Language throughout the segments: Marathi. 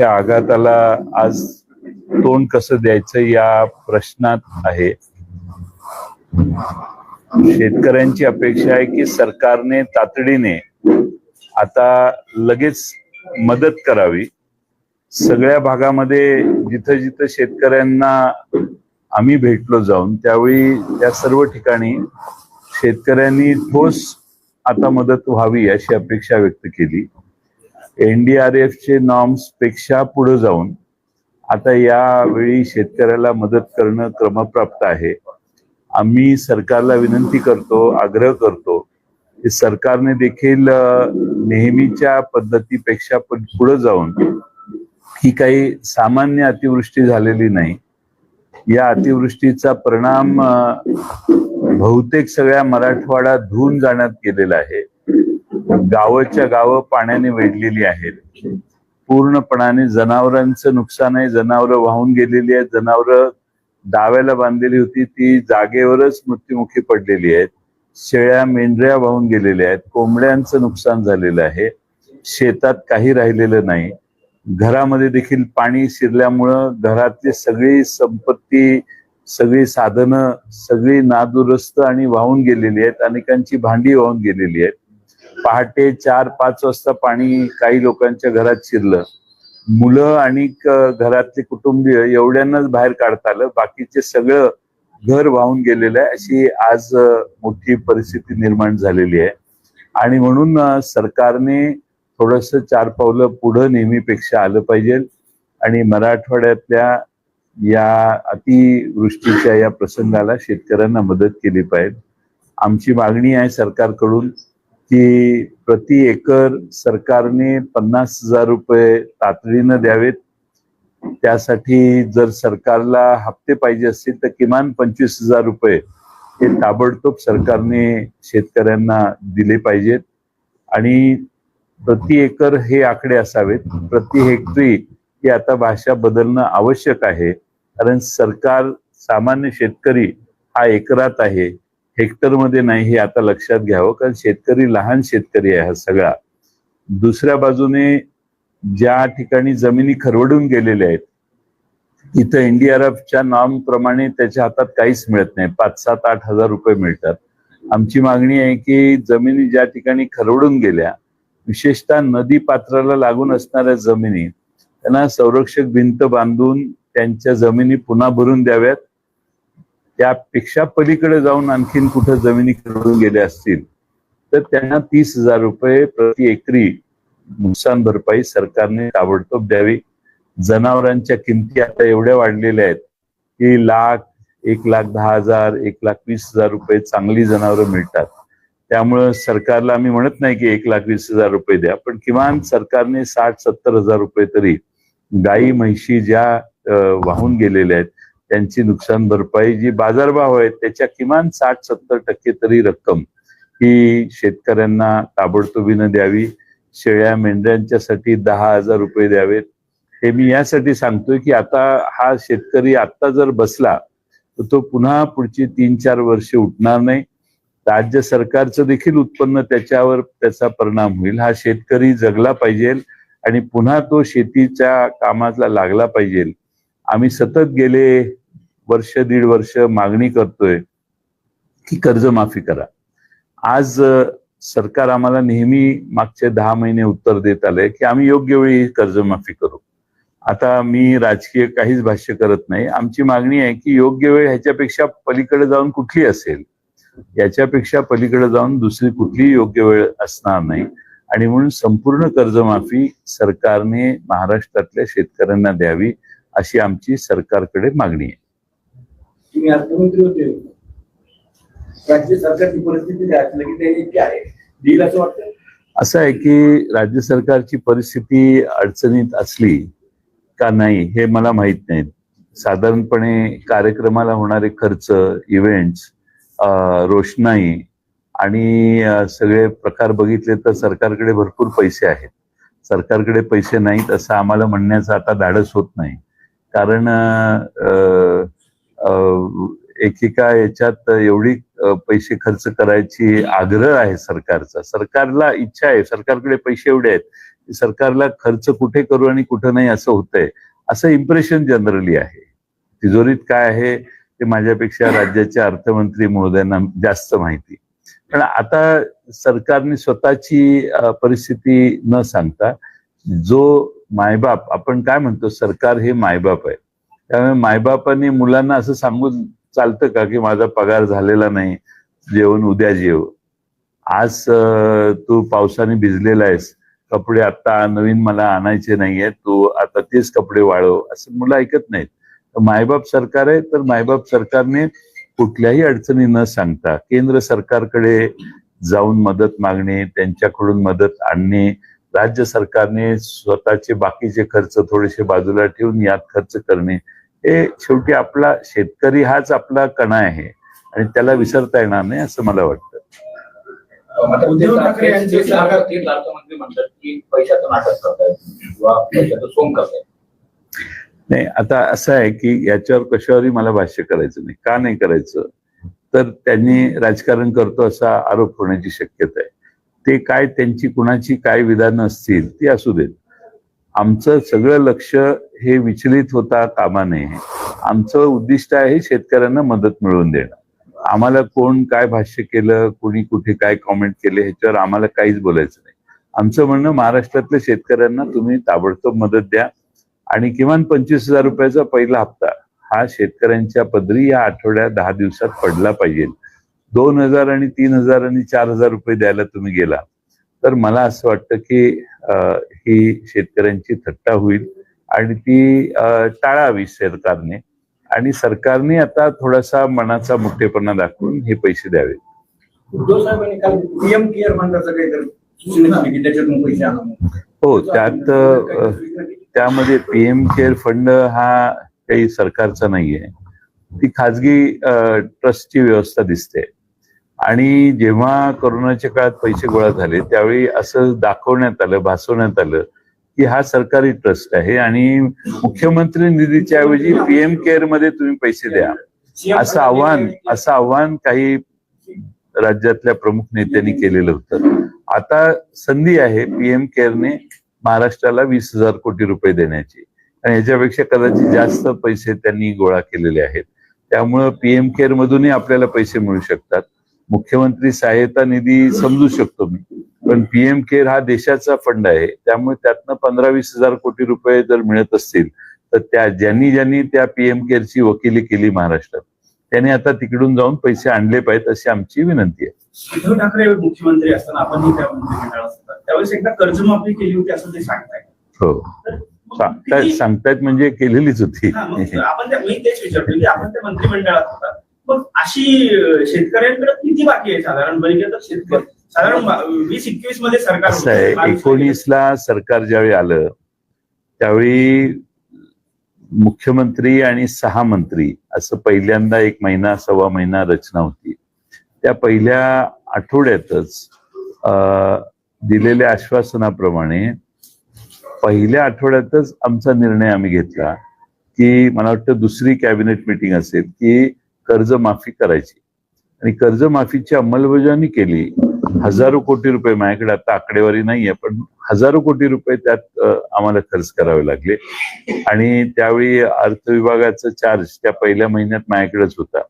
ह्या आघाताला आज तोंड कसं द्यायचं या प्रश्नात आहे. शेतकऱ्यांची अपेक्षा आहे की सरकारने तातडीने आता लगेच मदत करावी. सगळ्या भागामध्ये जिथं जिथं शेतकऱ्यांना आम्ही भेटलो जाऊन त्यावेळी त्या सर्व ठिकाणी शेतकऱ्यांनी ठोस आता मदत व्हावी अशी अपेक्षा व्यक्त केली. एनडीआरएफ चे नॉर्म्सपेक्षा पुढे जाऊन आता यावेळी शेतकऱ्याला मदत करणं क्रमप्राप्त आहे. आम्ही सरकारला विनंती करतो आग्रह करतो की सरकारने देखील नेहमीच्या पद्धतीपेक्षा पण पुढे जाऊन ही काही सामान्य अतिवृष्टी झालेली नाही. या अतिवृष्टीचा परिणाम बहुतेक सगळ्या मराठवाडा धुवून जाण्यात गेलेला आहे. गावच्या गावं पाण्याने वेढलेली आहेत. पूर्णपणाने जनावरांचं नुकसान आहे. जनावरं वाहून गेलेली आहेत. जनावरं डाव्याला बांधलेली होती. ती जागेवरच मृत्युमुखी पडलेली आहेत. शेळ्या मेंढऱ्या वाहून गेलेल्या आहेत. कोंबड्यांचं नुकसान झालेलं आहे. शेतात काही राहिलेलं नाही. घरामध्ये देखील पाणी शिरल्यामुळं घरातली सगळी संपत्ती सगळी साधनं सगळी नादुरुस्त आणि वाहून गेलेली आहेत. अनेकांची भांडी वाहून गेलेली आहेत. पहाटे चार पाच वाजता पाणी काही लोकांच्या घरात शिरलं. मुलं आणि घरातले कुटुंबीय एवढ्यांनाच बाहेर काढता आलं. बाकीचे सगळं घर वाहून गेलेलं आहे. अशी आज मोठी परिस्थिती निर्माण झालेली आहे. आणि म्हणून सरकारने थोडस चार पावलं पुढं नेहमीपेक्षा आलं पाहिजे. आणि मराठवाड्यातल्या या अतिवृष्टीच्या या प्रसंगाला शेतकऱ्यांना मदत केली पाहिजे. आमची मागणी आहे सरकारकडून की प्रति एकर सरकारने पन्नास हजार रुपये तातडीनं द्यावेत. त्यासाठी जर सरकारला हप्ते पाहिजे असतील तर किमान पंचवीस हजार रुपये हे ताबडतोब सरकारने शेतकऱ्यांना दिले पाहिजेत. आणि प्रति एकर हे आकडे असावेत. प्रति हेक्टरी ही आता भाषा बदलणं आवश्यक आहे. कारण सरकार सामान्य शेतकरी हा एकरात आहे. हेक्टरमध्ये नाही हे आता लक्षात घ्यावं कारण शेतकरी लहान शेतकरी आहे हा सगळा. दुसऱ्या बाजूने ज्या ठिकाणी जमिनी खरवडून गेलेल्या आहेत इथं एनडीआरएफच्या नॉर्म प्रमाणे त्याच्या हातात काहीच मिळत नाही. पाच सात आठ हजार रुपये मिळतात. आमची मागणी आहे की जमिनी ज्या ठिकाणी खरवडून गेल्या विशेषतः नदी पात्राला लागून असणाऱ्या जमिनी त्यांना संरक्षक भिंत बांधून त्यांच्या जमिनी पुन्हा भरून द्याव्यात. त्यापेक्षा पलीकडे जाऊन आणखीन कुठं जमिनी खरडून गेल्या असतील तर त्यांना तीस हजार रुपये प्रति एकरी नुकसान भरपाई सरकारने ताबडतोब द्यावी. जनावरांच्या किमती आता एवढ्या वाढलेल्या आहेत की लाख एक लाख दहा हजार एक लाख वीस हजार रुपये चांगली जनावरं मिळतात. त्यामुळं सरकारला आम्ही म्हणत नाही की एक लाख वीस हजार रुपये द्या पण किमान सरकारने साठ सत्तर हजार रुपये तरी गाई म्हैशी ज्या वाहून गेलेल्या आहेत त्यांची नुकसान भरपाई जी बाजारभाव आहेत त्याच्या किमान साठ सत्तर टक्के तरी रक्कम ही शेतकऱ्यांना ताबडतोबीनं द्यावी. शेळ्या मेंढ्यांच्यासाठी दहा हजार रुपये द्यावेत. हे मी यासाठी सांगतोय की आता हा शेतकरी आता जर बसला तर तो पुन्हा पुढची तीन चार वर्षे उठणार नाही. राज्य सरकारचं देखील उत्पन्न त्याच्यावर त्याचा परिणाम होईल. हा शेतकरी जगला पाहिजे आणि पुन्हा तो शेतीच्या कामाला लागला पाहिजे. आम्ही सतत गेले वर्ष दीड वर्ष मागणी करतोय की कर्जमाफी करा. आज सरकार आम्हाला नेहमी मागचे दहा महिने उत्तर देत आलंय की आम्ही योग्य वेळी कर्जमाफी करू. आता मी राजकीय काहीच भाष्य करत नाही. आमची मागणी आहे की योग्य वेळ ह्याच्यापेक्षा पलीकडे जाऊन कुठली असेल याच्यापेक्षा पलीकडे जाऊन दुसरी कुठलीही योग्य वेळ असणार नाही. आणि म्हणून संपूर्ण कर्जमाफी सरकारने महाराष्ट्रातल्या शेतकऱ्यांना द्यावी अशी आमची सरकारकडे मागणी आहे. तुम्ही अर्थमंत्री होते. राज्य सरकारची परिस्थिती लगेच आहे? देईल असं वाटतं? असं आहे की राज्य सरकारची परिस्थिती अडचणीत असली का नाही हे मला माहीत नाही. साधारणपणे कार्यक्रमाला होणारे खर्च इव्हेंट्स रोषणाई आणि सगळे प्रकार बघितले तर सरकारकडे भरपूर पैसे आहेत. सरकारकडे पैसे नाहीत असं आम्हाला म्हणण्याचं आता धाडस होत नाही. कारण एकेका याच्यात एवढी पैसे खर्च करायची आग्रह आहे सरकारचा. सरकारला इच्छा आहे सरकारकडे पैसे एवढे आहेत सरकारला खर्च कुठे करू आणि कुठं नाही असं होतंय असं इम्प्रेशन जनरली आहे. तिजोरीत काय आहे ते माझ्यापेक्षा राज्याचे अर्थमंत्री महोदयांना जास्त माहिती. पण आता सरकारने स्वतःची परिस्थिती न सांगता जो मायबाप आपण काय म्हणतो सरकार हे मायबाप आहे. त्यामुळे मायबापांनी मुलांना असं सांगून चालतं का की माझा पगार झालेला नाही जेवण उद्या जेव. आज तू पावसाने भिजलेला आहेस कपडे आता नवीन मला आणायचे नाहीये तू आता तेच कपडे वाळव असं मुलं ऐकत नाहीत. मायबाप सरकार आहे तर मायबाप सरकारने कुठल्याही अडचणी न सांगता केंद्र सरकारकडे जाऊन मदत मागणे त्यांच्याकडून मदत आणणे राज्य सरकारने स्वतःचे बाकीचे खर्च थोडेसे बाजूला ठेवून यात खर्च करणे हे शेवटी आपला शेतकरी हाच आपला कणा आहे आणि त्याला विसरता येणार नाही असं मला वाटतं. आता उद्धव ठाकरे यांचे तेच अर्थ- तेच अर्थमंत्री म्हणतात की पैशाचं नाटक करतायत किंवा पैशाचं सोंग करतायत. नाही आता असं आहे की याच्यावर कशावरही मला भाष्य करायचं नाही. का नाही करायचं? तर त्यांनी राजकारण करतो असा आरोप होण्याची शक्यता आहे. ते काय त्यांची कुणाची काय विधानं असतील ती असू देत. आमचं सगळं लक्ष हे विचलित होता कामा नये. आमचं उद्दिष्ट आहे शेतकऱ्यांना मदत मिळवून देणं. आम्हाला कोण काय भाष्य केलं कोणी कुठे काय कॉमेंट केले ह्याच्यावर आम्हाला काहीच बोलायचं नाही. आमचं म्हणणं महाराष्ट्रातल्या शेतकऱ्यांना तुम्ही ताबडतोब मदत द्या आणि किमान पंचवीस हजार रुपयाचा पहिला हप्ता हा शेतकऱ्यांच्या पदरी या आठवड्यात दहा दिवसात पडला पाहिजे. दोन हजार आणि तीन हजार आणि चार हजार रुपये द्यायला तुम्ही गेला. तर मला असं वाटतं की ही शेतकऱ्यांची थट्टा होईल आणि ती टाळावी सरकारने आणि सरकारने आता थोडासा मनाचा मोठेपणा दाखवून हे पैसे द्यावे. हो त्यात? त्यामध्ये पीएम केअर फंड हा काही सरकारचा नाहीये ती खाजगी ट्रस्टची व्यवस्था दिसते आणि जेव्हा कोरोनाच्या काळात पैसे गोळा झाले त्यावेळी असं दाखवण्यात आलं भासवण्यात आलं की हा सरकारी ट्रस्ट आहे आणि मुख्यमंत्री निधीच्या ऐवजी पीएम केअरमध्ये तुम्ही पैसे द्या. असं आव्हान असं आव्हान काही राज्यातल्या प्रमुख नेत्यांनी केलेलं होतं. आता संधी आहे पीएम केअरने महाराष्ट्राला वीस हजार कोटी रुपये देण्याची. आणि याच्यापेक्षा कदाचित जास्त पैसे त्यांनी गोळा केलेले आहेत. त्यामुळं पीएम केअर मधूनही आपल्याला पैसे मिळू शकतात. मुख्यमंत्री सहायता निधी समजू शकतो मी. पण पीएम केअर हा देशाचा फंड आहे. त्यामुळे त्यातनं पंधरा वीस हजार कोटी रुपये जर मिळत असतील तर त्या ज्यांनी ज्यांनी त्या पीएम केअरची वकिली केली महाराष्ट्रात त्यांनी आता तिकडून जाऊन पैसे आणले पाहिजेत अशी आमची विनंती आहे. उद्धव ठाकरे मुख्यमंत्री असताना होता त्यावेळेस एकदा कर्जमाफी केली होती असं ते सांगताय हो. सांगतायत सांगतायत म्हणजे केलेलीच होती. आपण आपण मंत्रिमंडळात होता. मग अशी शेतकऱ्यांकडे किती बाकी आहे साधारण बघितलं तर शेतकरी साधारण वीस एकवीसमध्ये सरकार होतं. एकोणीसला सरकार ज्यावेळी आलं त्यावेळी मुख्यमंत्री आणि सहा मंत्री असं पहिल्यांदा एक महिना सव्वा महिना रचना होती त्या पहिल्या आठवड्यातच दिलेल्या आश्वासनाप्रमाणे पहिल्या आठवड्यातच आमचा निर्णय आम्ही घेतला की मला वाटतं दुसरी कॅबिनेट मिटिंग असेल की कर्जमाफी करायची. आणि कर्जमाफीची अंमलबजावणी केली हजारो कोटी रुपये माझ्याकडे आता आकडेवारी नाहीये पण हजारो कोटी रुपये त्यात आम्हाला खर्च करावे लागले. आणि त्यावेळी अर्थ विभागाचा चार्ज त्या पहिल्या महिन्यात माझ्याकडेच होता.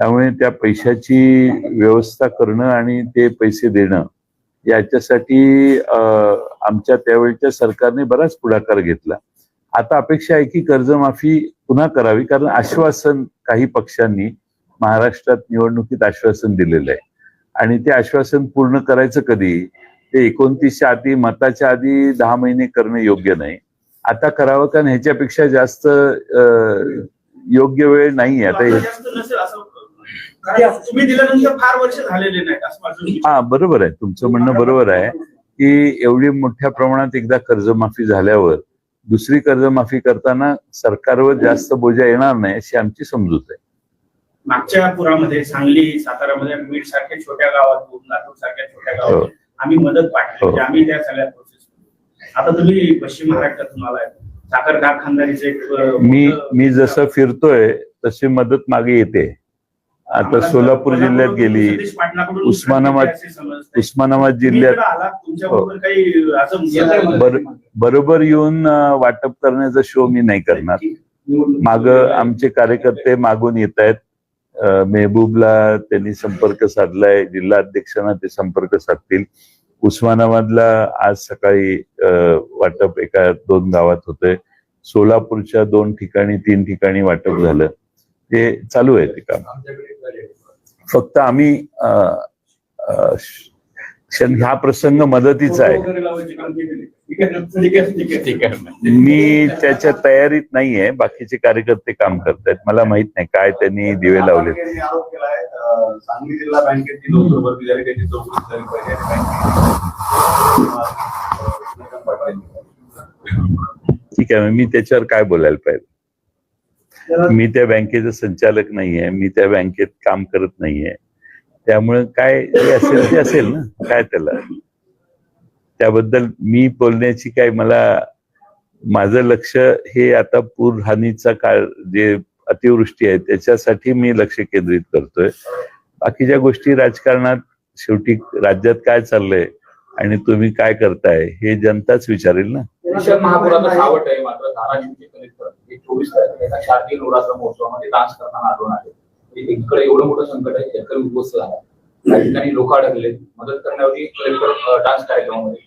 त्यामुळे त्या पैशाची व्यवस्था करणं आणि ते पैसे देणं याच्यासाठी आमच्या त्यावेळच्या सरकारने बराच पुढाकार घेतला. आता अपेक्षा आहे की कर्जमाफी पुन्हा करावी कारण आश्वासन काही पक्षांनी महाराष्ट्रात निवडणुकीत आश्वासन दिलेलं आहे. आणि ते आश्वासन पूर्ण करायचं कधी? ते एकोणतीसच्या आधी मताच्या आधी दहा महिने करणं योग्य नाही. आता करावं कारण ह्याच्यापेक्षा जास्त योग्य वेळ नाही आता. हा बरोबर आहे. तुमचं म्हणणं बरोबर आहे की एवढी मोठ्या प्रमाणात एकदा कर्जमाफी झाल्यावर दुसरी कर्जमाफी करताना सरकारवर जास्त बोजा येणार नाही अशी आमची समजूत आहे. मागच्या पुरामध्ये सांगली सातारामध्ये बीड सारख्या छोट्या गावात लातूर सारख्या छोट्या हो. गावात आम्ही मदत पाठवली. हो. आम्ही त्या सगळ्या प्रोसेस आता तुम्ही पश्चिम महाराष्ट्रातून आलाय साखर कारखानदारीचे मी मी जसं फिरतोय तशी मदत मागे येते. आता सोलापूर जिल्ह्यात गेली. उस्मानाबाद-. उस्मानाबाद जिल्ह्यात बर- बरोबर येऊन वाटप करण्याचा शो मी नाही करणार. माग आमचे कार्यकर्ते मागून येत आहेत मेहबूबला त्यांनी संपर्क साधलाय जिल्हा अध्यक्षांना ते संपर्क साधतील. उस्मानाबादला आज सकाळी वाटप एका दोन गावात होतंय. सोलापूरच्या दोन ठिकाणी तीन ठिकाणी वाटप झालं. ते चालू आहे ते काम. फक्त आम्ही श- ह्या प्रसंग मदतीचा आहे. ठीक आहे ठीक आहे ठीक आहे. ठीक आहे. मी त्याच्या तयारीत नाहीये. बाकीचे कार्यकर्ते काम करतायत. मला माहीत नाही काय त्यांनी दिवे सांगली जिल्हा बँकेची बँकेत ठीक आहे. मी त्याच्यावर काय बोलायला पाहिजे? मी त्या बँकेचा संचालक नाहीये मी त्या बँकेत काम करत नाहीये. त्यामुळे काय जे असेल ते असेल ना काय त्याला? त्याबद्दल मी बोलण्याची काय मला माझं लक्ष हे आता पूर हानीचा काळ जे अतिवृष्टी आहे त्याच्यासाठी मी लक्ष केंद्रित करतोय. बाकीच्या गोष्टी राजकारणात शेवटी राज्यात काय चाललंय आणि तुम्ही काय करताय हे जनताच विचारेल ना? महापुराचं सावट आहे मात्र धाराशिवचे कलेक्टर चोवीस तारखेला शारदीय नवरात्र महोत्सवामध्ये डान्स करताना आढळून आले. एकीकडे एवढं मोठं संकट आहे शेतकरी उद्ध्वस्त झाला. काही ठिकाणी लोक अडकले मदत कलेक्टर डान्स कार्यक्रमामध्ये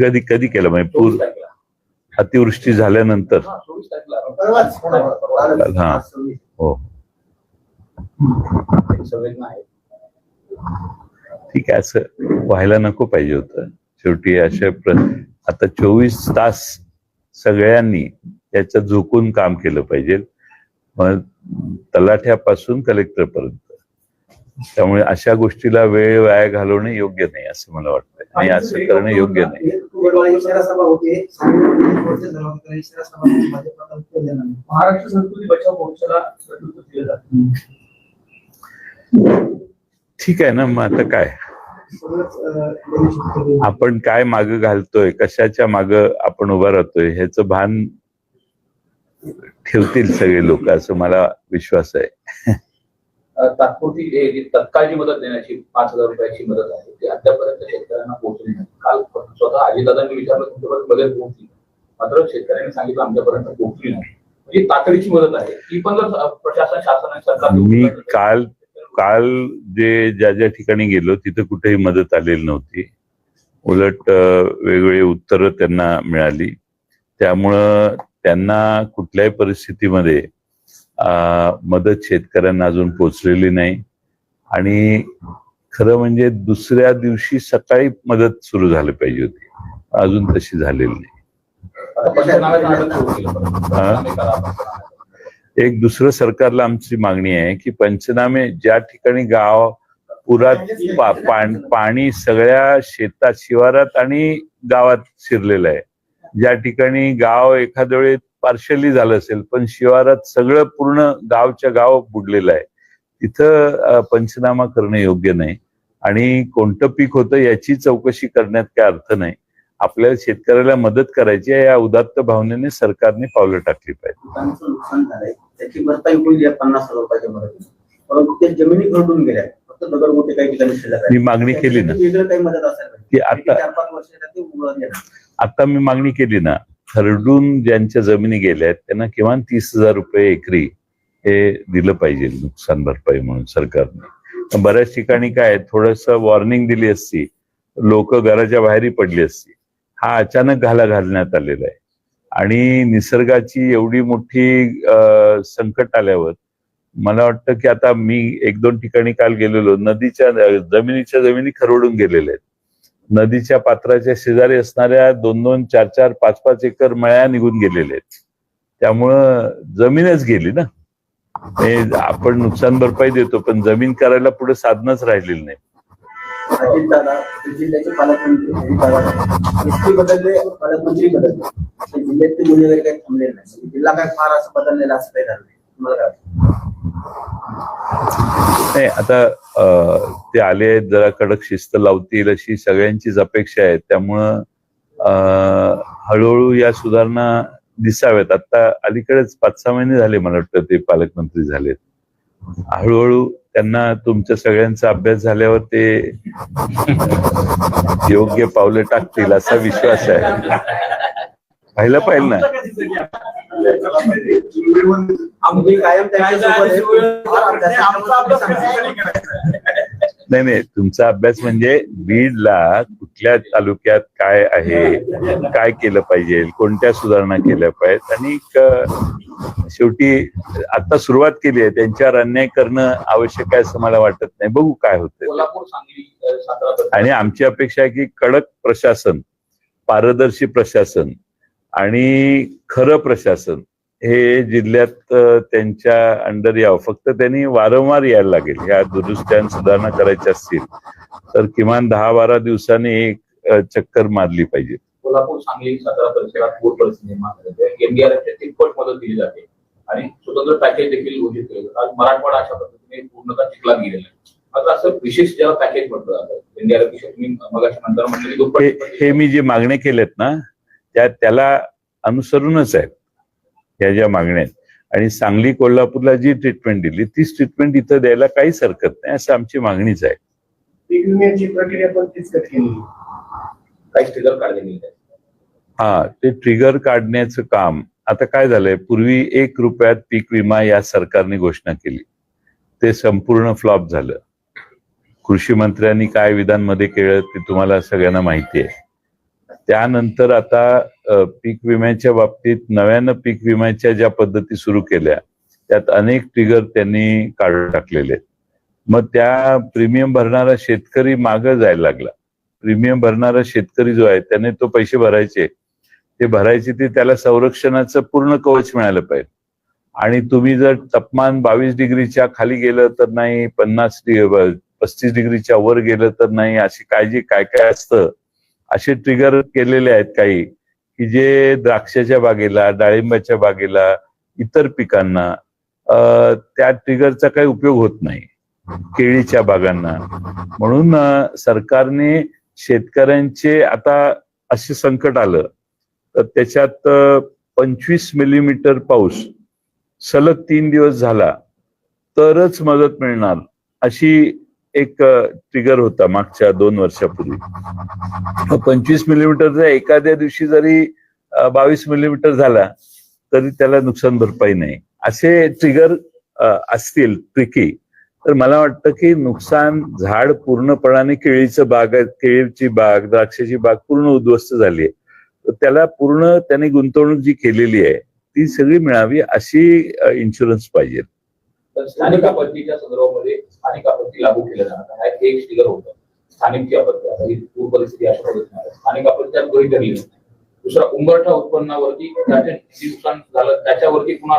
कधी कधी केलं? म्हणजे पूर अतिवृष्टी झाल्यानंतर? चोवीस तारखेला. हा. हो. संवेदना आहे ठीक आहे असं व्हायला नको पाहिजे होतं. शेवटी अशा प्र आता चोवीस तास सगळ्यांनी त्याच्यात झोकून काम केलं पाहिजे. मग तलाठ्यापासून कलेक्टर पर्यंत त्यामुळे अशा गोष्टीला वेळ वाया घालवणं योग्य नाही असं मला वाटतं आणि असं करणं योग्य नाही. ठीक आहे ना मग आता काय. आपण काय माग घालतोय? कशाच्या माग आपण उभा राहतोय? ह्याचं भान ठेवतील सगळे लोक असं मला विश्वास आहे. तात्पुरती तत्काळची मदत देण्याची पाच हजार रुपयाची मदत आहे ती अद्यापर्यंत शेतकऱ्यांना पोहोचली नाही. काल स्वतः अजितदादांनी विचारलं तुमच्यापर्यंत मदत पोहोचली मात्र शेतकऱ्यांनी सांगितलं आमच्यापर्यंत पोहोचली नाही. म्हणजे तातडीची मदत आहे. ती पण जर प्रशासन शासन सरकार मी काल काल जे ज्या ज्या ठिकाणी गेलो तिथं कुठेही मदत आलेली नव्हती. उलट वेगवेगळी उत्तरं त्यांना मिळाली. त्यामुळं त्यांना कुठल्याही परिस्थितीमध्ये मदत शेतकऱ्यांना अजून पोचलेली नाही. आणि खरं म्हणजे दुसऱ्या दिवशी सकाळी मदत सुरू झाली पाहिजे होती. अजून तशी झालेली नाही. एक दुसरं सरकारला आमची मागणी आहे की पंचनामे ज्या ठिकाणी गाव पुरात पा- पाण- पाणी सगळ्या शेतात शिवारात आणि गावात शिरलेलं आहे. ज्या ठिकाणी गाव एखाद्या वेळेत पार्शली झालं असेल पण शिवारात सगळं पूर्ण गावच्या गाव बुडलेलं आहे. तिथं पंचनामा करणं योग्य नाही. आणि कोणतं पीक होतं याची चौकशी करण्यात काय अर्थ नाही. आपल्याला शेतकऱ्याला मदत करायची आहे या उदात्त भावनेने सरकारने पावलं टाकली पाहिजे ते. मी मागणी केली ना. की आता आता मी मागणी केली ना खरडून ज्यांच्या जमिनी गेल्या आहेत त्यांना किमान तीस हजार रुपये एकरी हे दिलं पाहिजे नुकसान भरपाई म्हणून सरकारने. बऱ्याच ठिकाणी काय थोडस वॉर्निंग दिली असती लोक घराच्या बाहेरही पडली असती. हा अचानक घाला घालण्यात आलेला आहे. आणि निसर्गाची एवढी मोठी संकट आल्यावर मला वाटतं की आता मी एक दोन ठिकाणी काल गेलेलो. नदीच्या जमिनीच्या जमिनी खरवडून गेलेल्या आहेत. नदीच्या पात्राच्या शेजारी असणाऱ्या दोन दोन चार चार पाच पाच एकर मळ्या निघून गेलेल्या आहेत. त्यामुळं जमीनच गेली ना. हे आपण नुकसान भरपाई देतो पण जमीन करायला पुढे साधनच राहिलेली नाही. अजित दादा जिल्ह्याचे पालकमंत्री व्यक्ती बदलले पालकमंत्री बदलले. ते जिल्ह्यातले वगैरे काही थांबलेले नाही. म्हणजे जिल्हा काय फार असं बदललेला असं काही झालं नाही. तुम्हाला काय नाही आता ते आले आहेत जरा कडक शिस्त लावतील अशी सगळ्यांचीच अपेक्षा आहे. त्यामुळं हळूहळू या सुधारणा दिसाव्यात. आता अलीकडेच पाच सहा महिने झाले मला वाटतं ते पालकमंत्री झालेत. हळूहळू त्यांना तुमच्या सगळ्यांचा अभ्यास झाल्यावर ते योग्य पावलं टाकतील असा विश्वास आहे. पाहिलं पाहिलं ना? नाही नाही. तुमचा अभ्यास म्हणजे बीडला कुठल्या तालुक्यात काय आहे काय केलं पाहिजे कोणत्या सुधारणा केल्या पाहिजेत? आणि शेवटी आता सुरुवात केली आहे. त्यांच्यावर अन्याय करणं आवश्यक आहे असं मला वाटत नाही. बघू काय होतं आणि आमची अपेक्षा आहे की कडक प्रशासन पारदर्शी प्रशासन आणि खरं प्रशासन हे जिल्ह्यात त्यांच्या अंडर यावं. फक्त त्यांनी वारंवार यायला लागेल. ह्या दुरुस्त्या सुधारणा करायच्या असतील तर किमान दहा बारा दिवसांनी एक चक्कर मारली पाहिजे. कोल्हापूर सांगली सातारा परिसरात पूर परिस्थिती निर्माण झाली एनडीआरएफच्या तिप्पट मदत दिली जाते. आणि स्वतंत्र पॅकेज देखील घोषित केलं आज मराठवाडा अशा पद्धतीने पूर्णतः चिखलात गेलेला आहे. मात्र असं विशेष ज्याला पॅकेज म्हटलं जातं एनडीआरएफ तुम्ही मगाशी नंतर म्हटलं हे मी जे मागण्या केल्यात ना त्या त्याला अनुसरूनच आहेत या ज्या मागण्या आहेत. आणि सांगली कोल्हापूरला जी ट्रीटमेंट दिली तीच ट्रीटमेंट इथं द्यायला काहीच हरकत नाही असं आमची मागणीच आहे. पीक विम्याची प्रक्रिया पण तीच केली काही स्टिगर काढले गेले आहेत. हा ते ट्रिगर काढण्याचं काम आता काय झालंय पूर्वी एक रुपयात पीक विमा या सरकारने घोषणा केली. ते संपूर्ण फ्लॉप झालं. कृषी मंत्र्यांनी काय विधानमध्ये केलं ते तुम्हाला सगळ्यांना माहिती आहे. त्यानंतर आता पीक विम्याच्या बाबतीत नव्यानं पीक विम्याच्या ज्या पद्धती सुरू केल्या त्यात अनेक ट्रिगर त्यांनी काढून टाकलेले मग त्या प्रीमियम भरणारा शेतकरी मागं जायला लागला. प्रीमियम भरणारा शेतकरी जो आहे त्याने तो पैसे भरायचे. ते भरायचे ते त्याला संरक्षणाचं पूर्ण कवच मिळालं पाहिजे. आणि तुम्ही जर तापमान बावीस डिग्रीच्या खाली गेलं तर नाही पन्नास पस्तीस डिग्रीच्या वर गेलं तर नाही अशी काळजी काय काय असतं? असे ट्रिगर केलेले आहेत काही की जे द्राक्षाच्या बागेला डाळिंबाच्या बागेला इतर पिकांना त्या ट्रिगरचा काही उपयोग होत नाही. केळीच्या बागांना. म्हणून सरकारने शेतकऱ्यांचे आता असे संकट आलं तर त्याच्यात पंचवीस मिलीमीटर पाऊस सलग तीन दिवस झाला तरच मदत मिळणार अशी एक ट्रिगर होता मागच्या दोन वर्षापूर्वी. पंचवीस मिलीमीटरचा एखाद्या दिवशी जरी बावीस मिलीमीटर झाला तरी त्याला नुकसान भरपाई नाही. असे ट्रिगर असतील ट्रिकी तर मला वाटतं की नुकसान झाड पूर्णपणाने केळीचं बाग केळीची बाग द्राक्षाची बाग पूर्ण उद्ध्वस्त झाली आहे. तर त्याला पूर्ण त्याने गुंतवणूक जी केलेली आहे ती सगळी मिळावी अशी इन्शुरन्स पाहिजे. स्थानिक आपत्तीच्या संदर्भामध्ये स्थानिक आपत्ती लागू केल्या जाणार हा एक स्टिगर होतं. स्थानिक आपत्ती. आता ही पूर परिस्थिती अशा पद्धतीने स्थानिक आपत्ती त्यात धरली नाही. दुसरा उंबरठा उत्पन्नावरती त्याचे नुकसान झालं त्याच्यावरती पुन्हा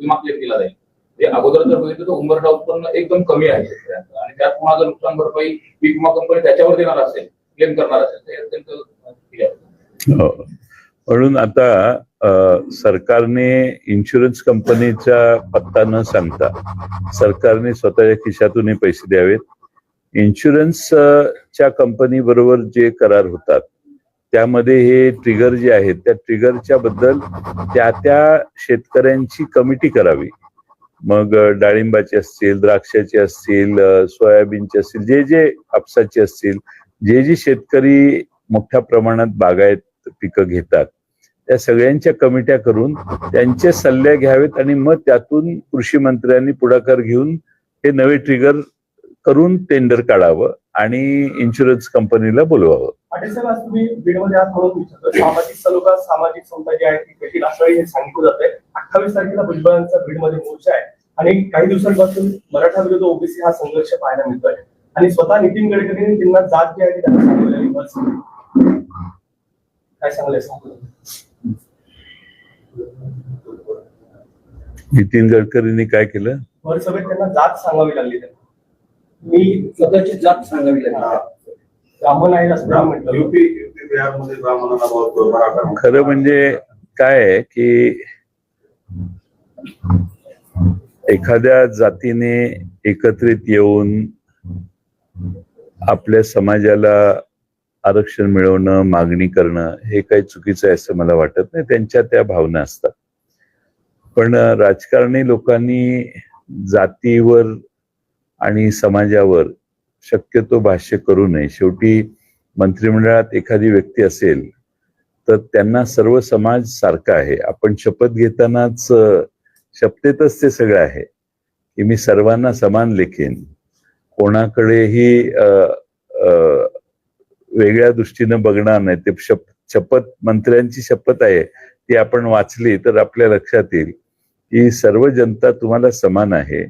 विमा क्लेम केला जाईल. ते अगोदर जर बघितलं तर उंबरठा उत्पन्न एकदम कमी आहे शेतकऱ्यांचं. आणि त्यात पुन्हा जर नुकसान भरपाई पीक विमा कंपनी त्याच्यावर देणार असेल क्लेम करणार असेल तर अत्यंत म्हणून हो. आता सरकारने इन्शुरन्स कंपनीचा पत्ता न सांगता सरकारने स्वतःच्या खिशातून हे पैसे द्यावेत. इन्शुरन्स च्या कंपनी बरोबर जे करार होतात त्यामध्ये हे ट्रिगर जे आहेत त्या ट्रिगरच्या बद्दल त्या त्या शेतकऱ्यांची कमिटी करावी. मग डाळिंबाचे असतील द्राक्षाचे असतील सोयाबीनचे असतील जे जे कापसाचे असतील जे जे शेतकरी मोठ्या प्रमाणात बागायत पिकं घेतात त्या सगळ्यांच्या कमिट्या करून त्यांचे सल्ले घ्यावेत आणि मग त्यातून कृषी मंत्र्यांनी पुढाकार घेऊन हे नवे ट्रिगर करून टेंडर काढावं आणि इन्शुरन्स कंपनीला बोलवावं. पाटील साहेब आज सामाजिक सलोखा सामाजिक समता जी आहे ती हे सांगितलं जात आहे अठ्ठावीस तारखेला भुजबळांचा बीडमध्ये मोर्चा आहे आणि काही दिवसांपासून मराठा विरोध ओबीसी हा संघर्ष पाहायला मिळतोय. आणि स्वतः नितीन गडकरींनी त्यांना जात जी आहे त्यांना सांगितलेली काय सांगले नितीन गडकरींनी काय केलं? सभेत त्यांना जात सांगावी लागली त्यांना. मी स्वतःची जात सांगावी लागली. ब्राह्मण आहे खरं म्हणजे काय आहे की एखाद्या जातीने एकत्रित येऊन आपल्या समाजाला आरक्षण मिळवणं मागणी करणं हे काही चुकीचं आहे असं मला वाटत नाही. त्यांच्या त्या भावना असतात. पण राजकारणी लोकांनी जातीवर आणि समाजावर शक्यतो भाष्य करू नये. शेवटी मंत्रिमंडळात एखादी व्यक्ती असेल तर त्यांना सर्व समाज सारखा आहे. आपण शपथ घेतानाच शपथेतच ते सगळं आहे की मी सर्वांना समान लेखीन. कोणाकडेही वेगळ्या दृष्टीनं बघणार नाही. ते शप शपथ मंत्र्यांची शपथ आहे ती आपण वाचली तर आपल्या लक्षात येईल की सर्व जनता तुम्हाला समान आहे.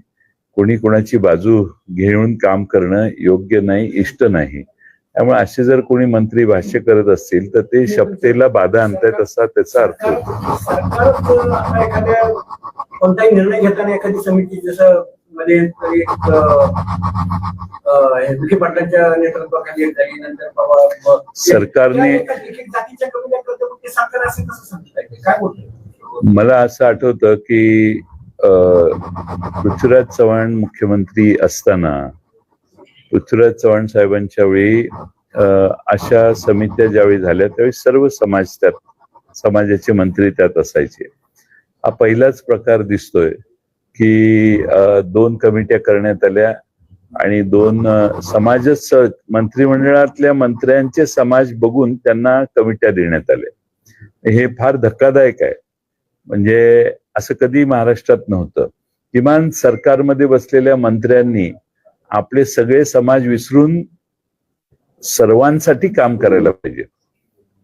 कोणी कोणाची बाजू घेऊन काम करणं योग्य नाही इष्ट नाही. त्यामुळे असे जर कोणी मंत्री भाष्य करत असतील तर ते शपथेला बाधा आणतायत असा त्याचा अर्थ होतो. कोणताही निर्णय घेताना एखादी समिती जसं मध्ये एक, विखे पाटलांच्या नेतृत्वाखाली एक झाली नंतर बाबा सरकारने- या एका- एक- एक जातीच्या कमी करतो ते सरकार असेल कसं सांगता येईल काय बोलतो मला असं आठवतं की पृथ्वीराज चव्हाण मुख्यमंत्री असताना पृथ्वीराज चव्हाण साहेबांच्या वेळी अशा समित्या ज्यावेळी झाल्या त्यावेळी सर्व समाज त्यात समाजाचे मंत्री त्यात असायचे. हा पहिलाच प्रकार दिसतोय. की दोन कमिट्या करण्यात आल्या आणि दोन समाज मंत्रिमंडळातल्या मंत्र्यांचे समाज बघून त्यांना कमिट्या देण्यात आल्या. हे फार धक्कादायक आहे. म्हणजे असं कधी महाराष्ट्रात नव्हतं. किमान सरकारमध्ये बसलेल्या मंत्र्यांनी आपले सगळे समाज विसरून सर्वांसाठी काम करायला पाहिजे.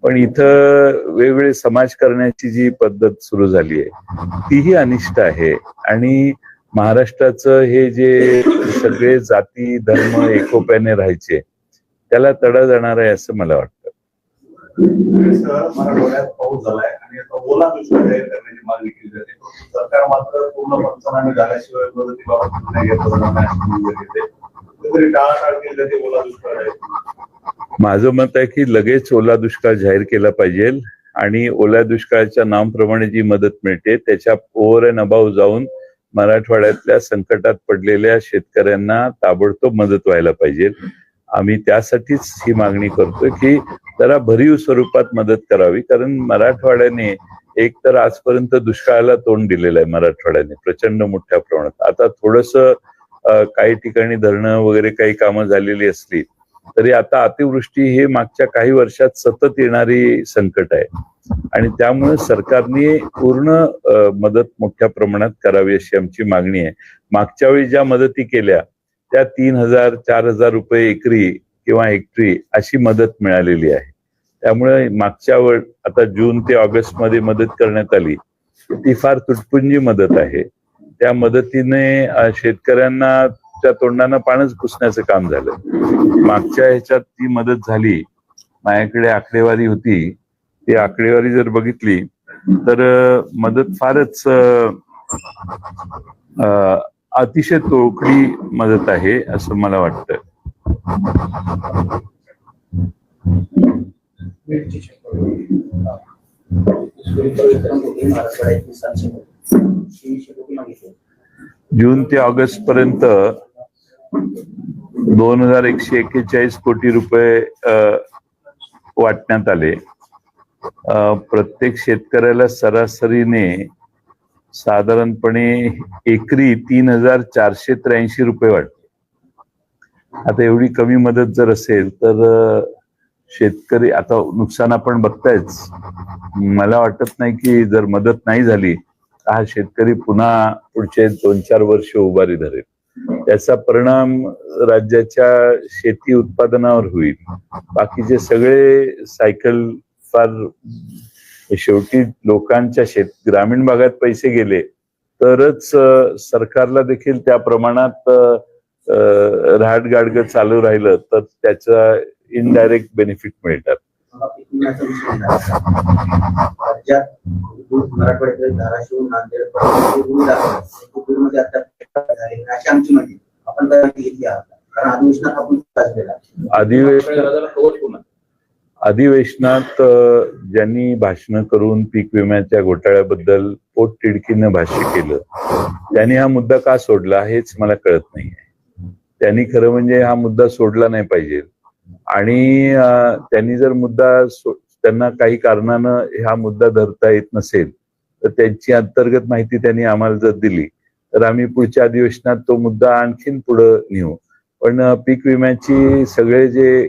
पण इथं वेगवेगळे समाज करण्याची जी पद्धत सुरू झाली आहे तीही अनिष्ट आहे. आणि महाराष्ट्राचं हे जे सगळे जाती धर्म एकोप्याने राहायचे त्याला तडा जाणार आहे असं मला वाटतं. मराठवाड्यात पाऊस झालाय आणि ओला दुष्काळ जाहीर करण्याची मागणी केली जाते. सरकार मात्र पूर्ण पंचनामे झाल्याशिवाय मदतीबाबत निर्णय घेतला जाणार टाळाटाळ केली जाते ओला दुष्काळ जाहीर. माझं मत आहे की लगेच ओला दुष्काळ जाहीर केला पाहिजे आणि ओल्या दुष्काळाच्या नामप्रमाणे जी मदत मिळते त्याच्या ओव्हर अँड अबाव जाऊन मराठवाड्यातल्या संकटात पडलेल्या शेतकऱ्यांना ताबडतोब मदत व्हायला पाहिजे. आम्ही त्यासाठीच ही मागणी करतोय की जरा भरीव स्वरूपात मदत करावी कारण मराठवाड्याने एक तर आजपर्यंत दुष्काळाला तोंड दिलेलं आहे मराठवाड्याने प्रचंड मोठ्या प्रमाणात. आता थोडस काही ठिकाणी धरणं वगैरे काही कामं झालेली असली तरी आता अतिवृष्टी हे मागच्या काही वर्षात सतत येणारी संकट आहे. आणि त्यामुळे सरकारने पूर्ण मदत मोठ्या प्रमाणात करावी अशी आमची मागणी आहे. मागच्या वेळी ज्या मदती केल्या त्या तीन हजार चार हजार रुपये एकरी किंवा हेक्टरी अशी मदत मिळालेली आहे. त्यामुळे मागच्या वेळ आता जून ते ऑगस्टमध्ये मदत करण्यात आली ती फार तुटपुंजी मदत आहे. त्या मदतीने शेतकऱ्यांना त्या तोंडानं पाणच पुसण्याचं काम झालं मागच्या ह्याच्यात ती मदत झाली माझ्याकडे आकडेवारी होती. ती आकडेवारी जर बघितली तर मदत फारच अतिशय तोकडी मदत आहे असं मला वाटतं. जून ते ऑगस्ट पर्यंत दोन हजार एकशे एक्केचाळीस कोटी रुपये वाटण्यात आले. प्रत्येक शेतकऱ्याला सरासरीने साधारणपणे एकरी तीन हजार चारशे त्र्याऐंशी रुपये वाटते आता एवढी कमी मदत जर असेल तर शेतकरी आता नुकसान आपण बघतायच. मला वाटत नाही की जर मदत नाही झाली तर हा शेतकरी पुन्हा पुढचे दोन चार वर्ष उभारी धरेल. त्याचा परिणाम राज्याच्या शेती उत्पादनावर होईल. बाकीचे सगळे सायकल फार शेवटी लोकांच्या शेत ग्रामीण भागात पैसे गेले तरच सरकारला देखील त्या प्रमाणात रहाट गाडगं चालू राहिलं तर त्याचा इनडायरेक्ट बेनिफिट मिळतात. मला पिकविण्याचा विषय राज्यात धाराशिव नांदेड गुन्हे दाखल झाले. अशी आमची आपण काय घेतली कारण अधिवेशनात आपण अधिवेशन अधिवेशनात ज्यांनी भाषण करून पीक विम्याच्या घोटाळ्याबद्दल पोटतिडकीनं भाष्य केलं त्यांनी हा मुद्दा का सोडला हेच मला कळत नाहीये त्यांनी खरं म्हणजे हा मुद्दा सोडला नाही पाहिजे आणि त्यांनी जर मुद्दा त्यांना काही कारणानं हा मुद्दा धरता येत नसेल तर त्यांची अंतर्गत माहिती त्यांनी आम्हाला जर दिली तर आम्ही पुढच्या अधिवेशनात तो मुद्दा आणखीन पुढं नेऊ. पण पीक विम्याची सगळे जे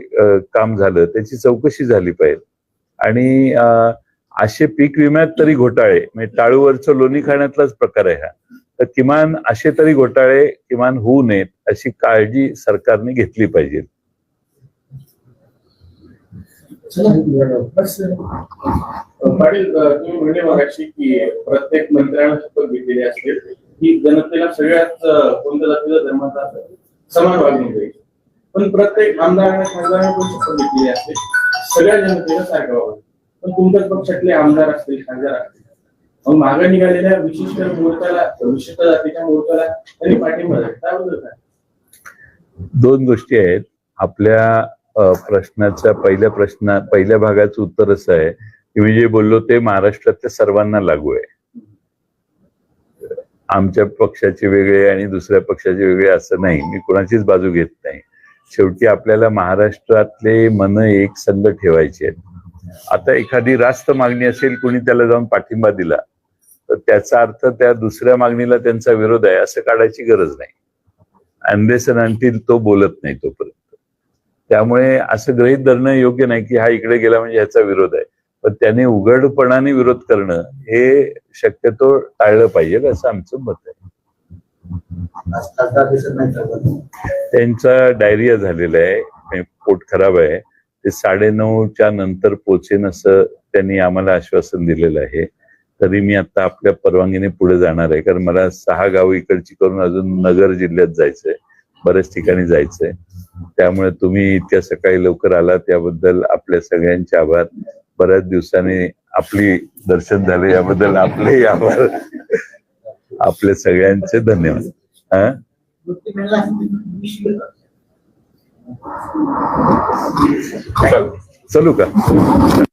काम झालं त्याची चौकशी झाली पाहिजे. आणि असे पीक विम्यात तरी घोटाळे म्हणजे टाळूवरचं लोणी खाण्यातलाच प्रकार आहे हा तर किमान असे तरी घोटाळे किमान होऊ नयेत अशी काळजी सरकारने घेतली पाहिजे. पाटील तुम्ही म्हणले मगाशी की प्रत्येक मंत्र्यानं शपथ घेतलेली असते. की जनतेला सगळ्यात अ, कोणत्या जातीचा धर्माचा असेल, समान वागणूक द्यायची पण प्रत्येक आमदाराने खासदाराने पण शपथ घेतलेली असते. सगळ्या जनतेला सारखं वागणूक पण तुमच्याच पक्षातले आमदार असतील खासदार असतील. मग मागे निघालेल्या विशिष्ट मोर्चाला विशिष्ट जातीच्या मोर्चाला त्यांनी पाठिंबा दिला त्याबद्दल काय? दोन गोष्टी आहेत. आपल्या प्रश्नाच्या पहिल्या प्रश्ना पहिल्या भागाचं उत्तर असं आहे की मी जे बोललो ते महाराष्ट्रातल्या सर्वांना लागू आहे. आमच्या पक्षाचे वेगळे आणि दुसऱ्या पक्षाचे वेगळे असं नाही. मी कोणाचीच बाजू घेत नाही. शेवटी आपल्याला महाराष्ट्रातले मन एक संघ ठेवायचे आहेत. आता एखादी रास्त मागणी असेल कोणी त्याला जाऊन पाठिंबा दिला तर त्याचा अर्थ त्या दुसऱ्या मागणीला त्यांचा विरोध आहे असं काढायची गरज नाही. अनलेस आणतील तो बोलत नाही तोपर्यंत. त्यामुळे असं गृहीत धरणं योग्य नाही की हा इकडे गेला म्हणजे ह्याचा विरोध आहे. पण त्याने उघडपणाने विरोध करणं हे शक्यतो टाळलं पाहिजे असं आमचं मत आहे. त्यांचा डायरिया झालेला आहे. पोट खराब आहे. ते साडेनऊच्या नंतर पोचेन असं त्यांनी आम्हाला आश्वासन दिलेलं आहे. तरी मी आता आपल्या परवानगीने पुढे जाणार आहे. कारण मला सहा गाव इकडची करून अजून नगर जिल्ह्यात जायचंय. बऱ्याच ठिकाणी जायचंय. त्यामुळे तुम्ही इतक्या सकाळी लवकर आला त्याबद्दल आपल्या सगळ्यांचे आभार. बऱ्याच दिवसांनी आपली दर्शन झाले याबद्दल आपलेही आभार. आपले सगळ्यांचे धन्यवाद. हा? चलू का?